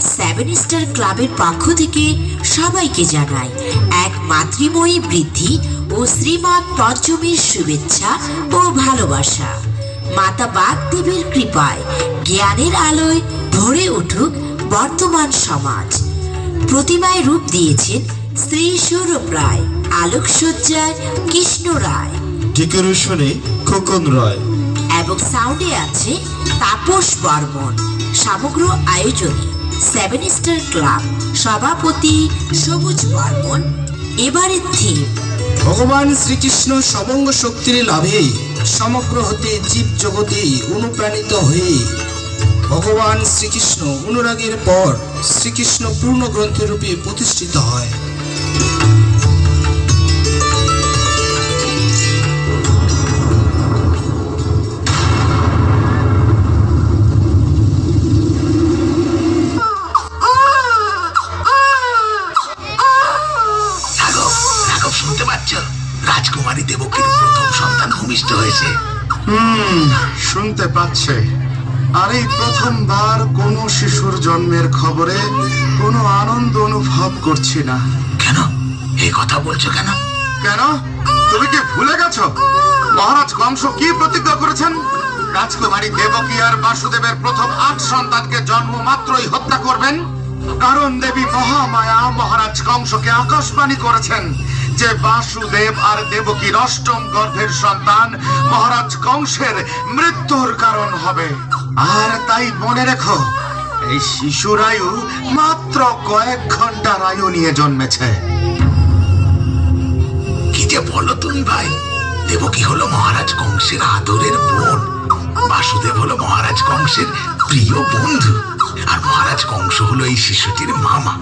Seven star ক্লাবের পক্ষ থেকে সবাইকে জানাই এক মাতৃময়ী বৃদ্ধি ও শ্রীমা পঞ্চমীর শুভেচ্ছা ও ভালোবাসা। মাতা বাগ দেবীর কৃপায় জ্ঞানের আলোয় ভরে উঠুক বর্তমান সমাজ। প্রতিমায় রূপ দিয়েছেন শ্রী সৌরভ রায়, আলোকসজ্জায় কৃষ্ণ রায়। ডেকোরেশনে খোকন রায়। এবং সাউন্ডে আছে তাপস বর্মন, সমগ্র আয়োজনে সেভেন স্টার ক্লাব সভাপতি সবুজ বর্মন। এবারের থিম ভগবান শ্রীকৃষ্ণ সবঙ্গ শক্তির লাভে সমগ্র হতে জীব জগতে অনুপ্রাণিত হয়ে ভগবান শ্রীকৃষ্ণ অনুরাগের পর শ্রীকৃষ্ণ পূর্ণ গ্রন্থের রূপে প্রতিষ্ঠিত হয়। পাচ্ছে আর এই প্রথমবার কোনো শিশুর জন্মের খবরে কোনো আনন্দ অনুভব করছি না। কেন? এই কথা বলছো কেন? কেন? তুমি কি ভুলে গেছো? মহারাজ কংস কি প্রতিজ্ঞা করেছেন? রাজকুমারী দেবকী আর বাসুদেবের প্রথম আট সন্তানকে জন্ম মাত্রই হত্যা করবেন? কারণ দেবী মহামায়া মহারাজ কংসকে আকাশবাণী করেছেন। যে বাসুদেব আর দেবকীর অষ্টম গর্ভের সন্তান, মহারাজ কংসের মৃত্যুর কারণ হবে। আর তাই মনে রেখো, এই শিশুর আয়ু মাত্র কয়েক ঘণ্টার আয়ু নিয়ে জন্মেছে। কি যে বলো তুমি ভাই, দেবকী হলো মহারাজ কংসের আদরের বোন, বাসুদেব হলো মহারাজ কংসের প্রিয় বন্ধু। আর মহারাজ কংস হলো এই শিশুটির মামা।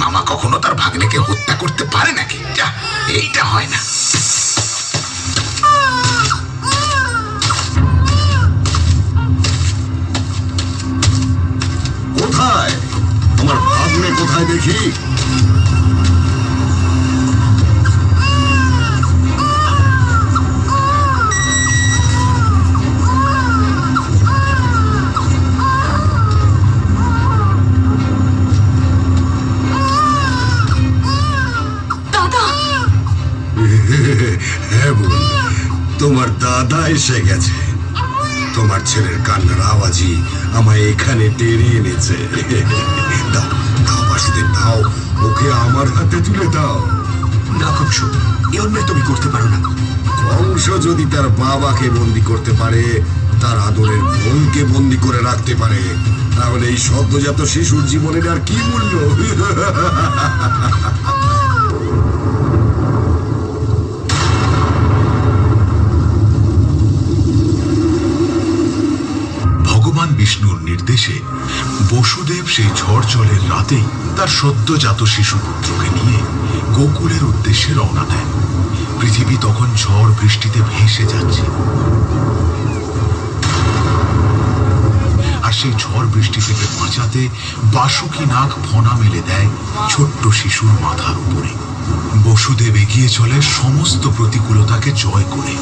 মামা কখনো তার ভাগ্নেকে হত্যা করতে পারে নাকি? যা, এইটা হয় না। কোথায়? তোমার ভাগ্নে কোথায় দেখি? হ্যাঁ বোন তোমার দাদা এসে গেছে। তোমার ছেলের কান্নার আওয়াজই আমায় এখানে টেনে এনেছে। দাও দাও বাসুদেব দাও। ওকে আমার হাতে তুলে দাও। না কংস এ অন্যায় তুমি করতে পারো না। কংস যদি তার বাবাকে বন্দি করতে পারে তার আদরের বোনকে বন্দি করে রাখতে পারে তাহলে এই সদ্যজাত শিশুর জীবনের আর কি মূল্য? নির্দেশে বসুদেব সেই ঝড় জলের রাতেই তার সদ্যজাত শিশু পুত্রকে নিয়ে গোকুলের উদ্দেশ্যে রওনা দেন। পৃথিবী তখন ঝড় বৃষ্টিতে ভেসে যাচ্ছে। আর সেই ঝড় বৃষ্টি থেকে বাঁচাতে বাসুকি নাগ ফনা মেলে দেয় ছোট্ট শিশুর মাথার উপরে। বসুদেব এগিয়ে চলে সমস্ত প্রতিকূলতাকে জয় করে।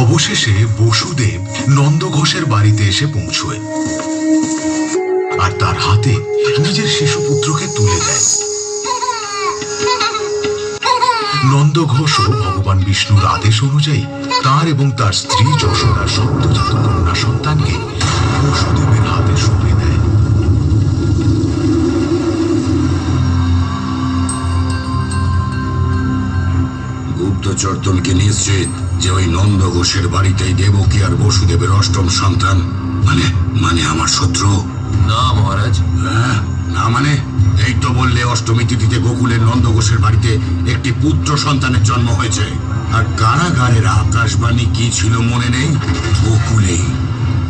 অবশেষে বসুদেব নন্দঘোষের বাড়িতে এসে পৌঁছয়। আর তার হাতে নিজের শিশু পুত্রকে তুলে দেয়। নন্দঘোষও ভগবান বিষ্ণুর আদেশ অনুযায়ী তার এবং তার স্ত্রী যশোদার সদ্যজাত কন্যা সন্তানকে বসুদেবের হাতে সঁপে দেয়। গুপ্তচর তোলকে নিশ্চিত যে ওই নন্দ ঘোষের বাড়িতেই দেবকী আর বসুদেবের অষ্টম সন্তান মানে মানে আমার শত্রু। না মহারাজ। না মানে? এই তো বললে অষ্টমী তিথিতে গোকুলের নন্দ ঘোষের বাড়িতে একটি পুত্র সন্তানের জন্ম হয়েছে। আর কারাগারের আকাশবাণী কি ছিল মনে নেই? গোকুলেই।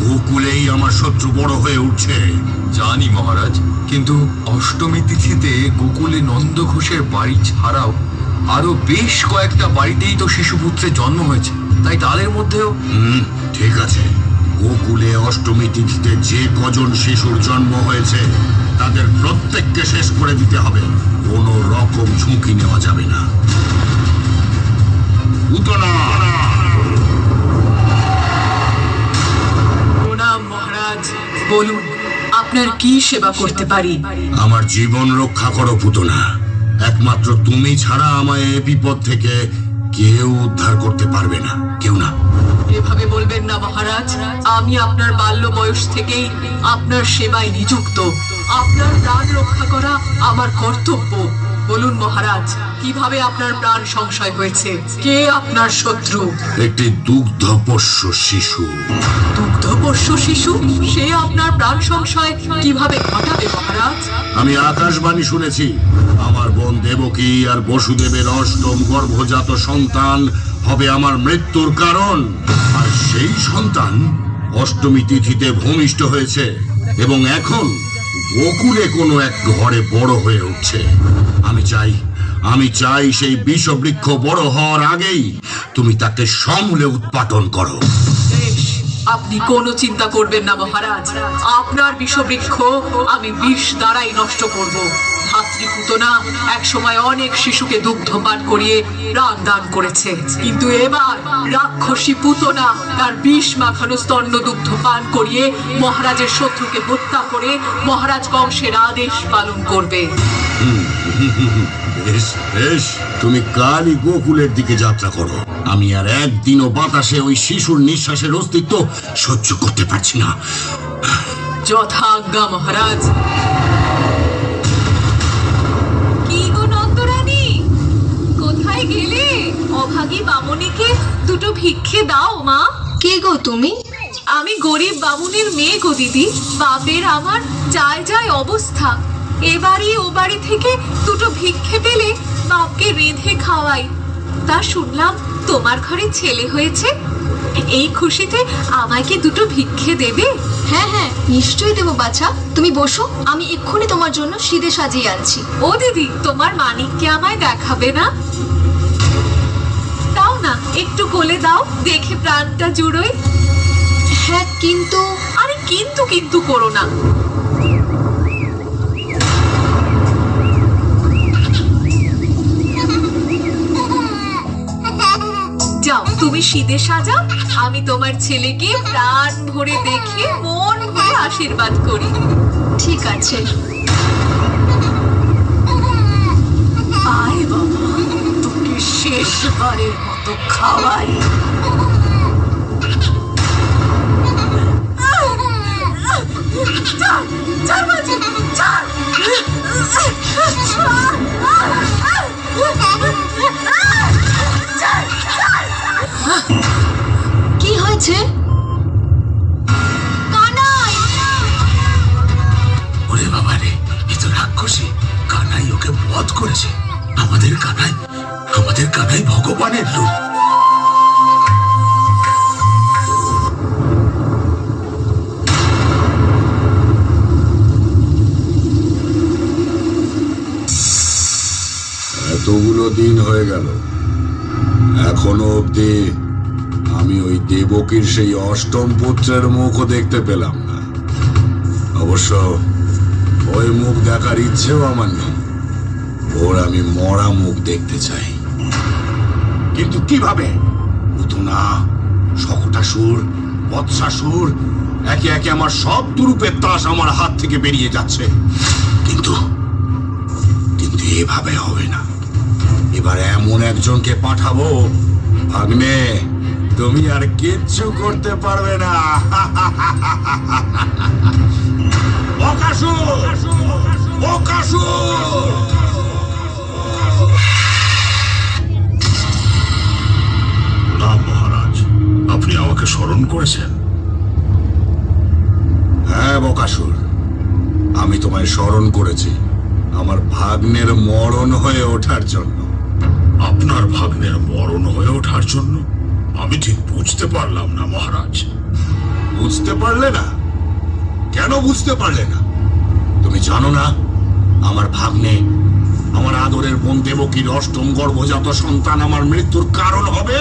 গোকুলেই আমার শত্রু বড় হয়ে উঠছে। জানি মহারাজ। কিন্তু অষ্টমী তিথিতে গোকুলে নন্দ ঘোষের বাড়ি ছাড়াও আরও বেশ কয়েকটা বাড়িতেই তো শিশুপুত্রের জন্ম হয়েছে। তাই তাদের মধ্যেও হুম ঠিক আছে। গোকুলে অষ্টমী তিথিতে যে কজন শিশুর জন্ম হয়েছে তাদের প্রত্যেককে শেষ করে দিতে হবে। কোনো রকম ঝুঁকি নেওয়া যাবে না। প্রণাম মহারাজ। বলুন আপনার কি সেবা করতে পারি? আমার জীবন রক্ষা করো পুতনা। একমাত্র তুমি ছাড়া আমায় এ বিপদ থেকে কেউ উদ্ধার করতে পারবে না। কেউ না। না মহারাজ? আমি আপনার বাল্য বয়স থেকেই আপনার সেবায় নিযুক্ত। আপনার প্রাণ রক্ষা করা আমার কর্তব্য। বলুন মহারাজ কীভাবে আপনার প্রাণ সংশয় হয়েছে? কে আপনার শত্রু? একটি দুগ্ধপোষ্য শিশু। দুগ্ধপোষ্য শিশু? সে আপনার প্রাণ সংশয় কীভাবে ঘটাবে মহারাজ? আমি আকাশবাণী শুনেছি আমার বোন দেবকী আর বসুদেবের অষ্টম গর্ভজাত সন্তান হবে আমার মৃত্যুর কারণ। সেই সন্তান অষ্টমী তিথিতে ভূমিষ্ঠ হয়েছে এবং এখন গোকুলে কোনো এক ঘরে বড় হয়ে উঠছে। আমি চাই আমি চাই সেই বিষবৃক্ষ বড় হওয়ার আগেই তুমি তাকে সমূলে উৎপাটন করো। আপনি কোনো চিন্তা করবেন না, মহারাজ। আপনার বিষবৃক্ষ আমি বিষ দ্বারাই নষ্ট করব। ভাতৃপুতনা এক সময় অনেক শিশুকে দুগ্ধপান করিয়ে প্রাণ দান করেছে। কিন্তু এবার রাক্ষসী পুতনা তার বিষ মাখানো স্তন্য দুগ্ধ পান করিয়ে মহারাজের শত্রুকে হত্যা করে মহারাজ বংশের আদেশ পালন করবে। বেশ বেশ। তুমি কালই গোকুলের দিকে যাত্রা করো। আমি আর একদিনও বাতাসে ওই শিশুর নিঃশ্বাসের অস্তিত্ব সহ্য করতে পারছি না। যথাজ্ঞা মহারাজ। কি গো নন্দরানী? কোথায় গেলে? অভাগী বামুনিকে দুটো ভিক্ষে দাও মা। কে গো তুমি? আমি গরিব বামুনের মেয়ে গো দিদি। বাপের আমার যায় যায় অবস্থা। এ বাড়ি ও বাড়ি থেকে দুটো ভিক্ষে পেলে বাপকে রেঁধে খাওয়াই। তা শুনলাম তোমার ঘরে ছেলে হয়েছে। এই খুশিতে আমায় কি দুটো ভিক্ষে দেবে? হ্যাঁ হ্যাঁ নিশ্চয়ই দেবো বাছা। তুমি বসো আমি এক্ষুনি তোমার জন্য সিদে সাজিয়ে আনছি। ও দিদি তোমার মানিককে আমায় দেখাবে না? দাও না একটু কোলে দাও দেখে প্রাণটা জুড়োই। হ্যাঁ কিন্তু আরে কিন্তু কিন্তু করো না। শীতে সাজাও আমি তোমার ছেলেকে প্রাণ ভরে দেখে মন ভরে আশীর্বাদ করি। ঠিক আছে। আয় বাবা, তোকে শেষবারের মতো খাওয়াই। কি হয়েছে কানাই! ওরে বাবা রে এ তো রাক্ষসী। কানাই ওকে বধ করেছে। আমাদের কানাই আমাদের কানাই ভগবানের রূপ এতগুলো দিন হয়ে গেল। এখনও অবধি আমি ওই দেবকীর সেই অষ্টম পুত্রের মুখও দেখতে পেলাম না। অবশ্য ওই মুখ দেখার ইচ্ছেও আমার নেই। ওর আমি মরা মুখ দেখতে চাই। কিন্তু কীভাবে? পুতনা, শকটাসুর, বৎসাসুর, একে একে আমার সব তুরুপের তাস আমার হাত থেকে বেরিয়ে যাচ্ছে। কিন্তু কিন্তু এভাবে হবে না। এবার এমন একজনকে পাঠাবো, ভাগ্নে। তুমি আর কিচ্ছু করতে পারবে না। না মহারাজ আপনি আমাকে স্মরণ করেছেন। হ্যাঁ বকাসুর আমি তোমায় স্মরণ করেছি। আমার ভাগ্নের মরণ হয়ে ওঠার জন্য। আপনার ভাগ্নের মরণ হয়ে ওঠার জন্য? আমি ঠিক বুঝতে পারলাম না, মহারাজ। বুঝতে পারলে না? কেন বুঝতে পারলে না? তুমি জানো না, আমার ভাগ্নে, আমার আদরের বোন দেবকীর অষ্টম গর্ভজাত সন্তান আমার মৃত্যুর কারণ হবে।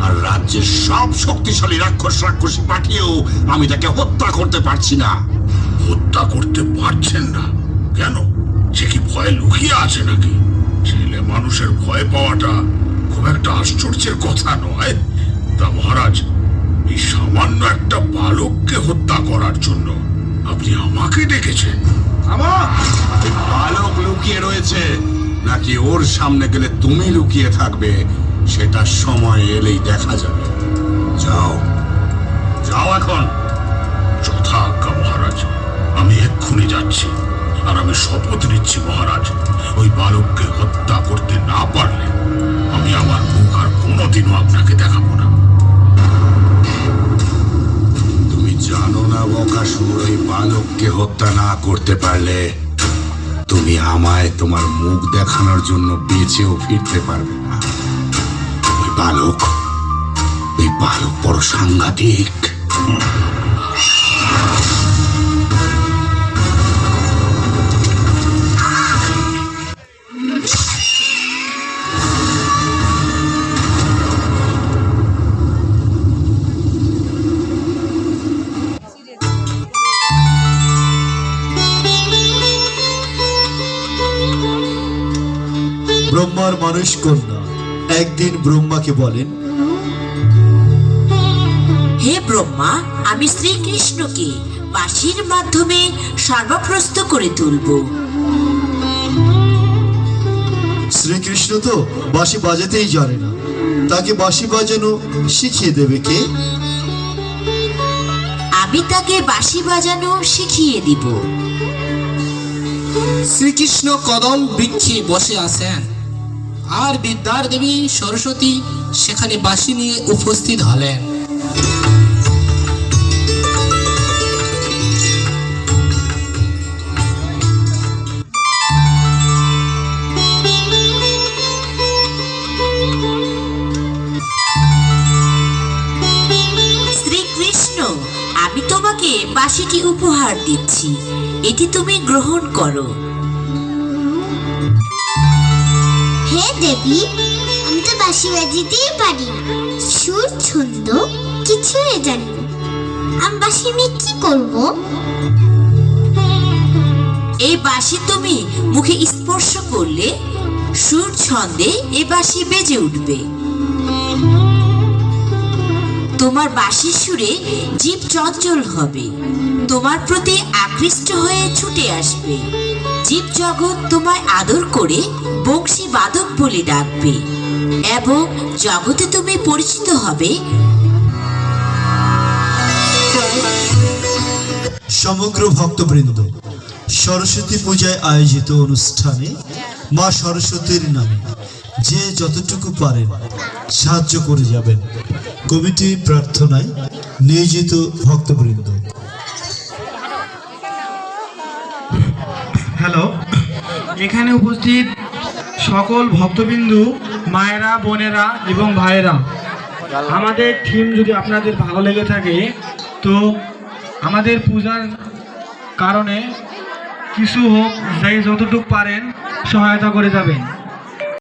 আর রাজ্যের সব শক্তিশালী রাক্ষস রাক্ষসী পাঠিয়েও আমি তাকে হত্যা করতে পারছি না। হত্যা করতে পারছেন না? কেন? সে কি ভয়ে লুকিয়ে আছে নাকি? ছেলে মানুষের ভয় পাওয়াটা খুব একটা আশ্চর্যের কথা নয়? তা মহারাজ এই সামান্য একটা বালককে হত্যা করার জন্য আপনি আমাকে ডেকেছেন। বালক লুকিয়ে রয়েছে। নাকি ওর সামনে গেলে তুমি লুকিয়ে থাকবে সেটা সময় এলেই দেখা যাবে। যাও। যাও এখন। যথাজ্ঞা মহারাজ আমি এক্ষুনি যাচ্ছি আর আমি শপথ নিচ্ছি মহারাজ ওই বালককে হত্যা হত্যা না করতে পারলে তুমি আমায় তোমার মুখ দেখানোর জন্য বেঁচেও ফিরতে পারবে না। ওই বালক ওই বালক বড় সাংঘাতিক। মানুষ কন্যা একদিন ব্রহ্মাকে বলেন হে ব্রহ্মা আমি শ্রীকৃষ্ণকে বাঁশির মাধ্যমে সর্বপ্রস্ত করে তুলব। শ্রীকৃষ্ণ তো বাঁশি বাজাতেই জানে না। তাকে বাঁশি বাজানো শিখিয়ে দেবে কে? আমি তাকে বাঁশি বাজানো শিখিয়ে দিব। শ্রীকৃষ্ণ কদম বৃক্ষে বসে আছেন। আর বিদ্যার দেবী সরস্বতী সেখানে বাঁশি নিয়ে উপস্থিত হলেন। আমি তোমাকে বাঁশিটি উপহার দিচ্ছি। এটি তুমি গ্রহণ করো। দেবী, আমি তো বাজিতেই পারি সুর, ছন্দ জানি আমি কি করব? এই তুমি মুখে স্পর্শ করলে সুর, ছন্দে এ বাঁশি বেজে উঠবে। তোমার বাঁশির সুরে জীব চঞ্চল হবে। তোমার প্রতি আকৃষ্ট হয়ে ছুটে আসবে। জীব জগৎ তোমায় আদর করে বংশী বাদক বলে ডাকবে। এবং জগতে তুমি পরিচিত হবে। সমগ্র ভক্তবৃন্দ, সরস্বতী পূজায় আয়োজিত অনুষ্ঠানে মা সরস্বতীর নামে যে যতটুকু পারেন সাহায্য করে যাবেন। কমিটি প্রার্থনায় নিয়োজিত ভক্তবৃন্দ হ্যালো। এখানে উপস্থিত সকল ভক্তবিন্দু, মায়েরা, বোনেরা এবং ভাইয়েরা। আমাদের থিম যদি আপনাদের ভালো লেগে থাকে, তো আমাদের পূজার কারণে কিছু হোক যাই যতটুকু পারেন সহায়তা করে যাবেন।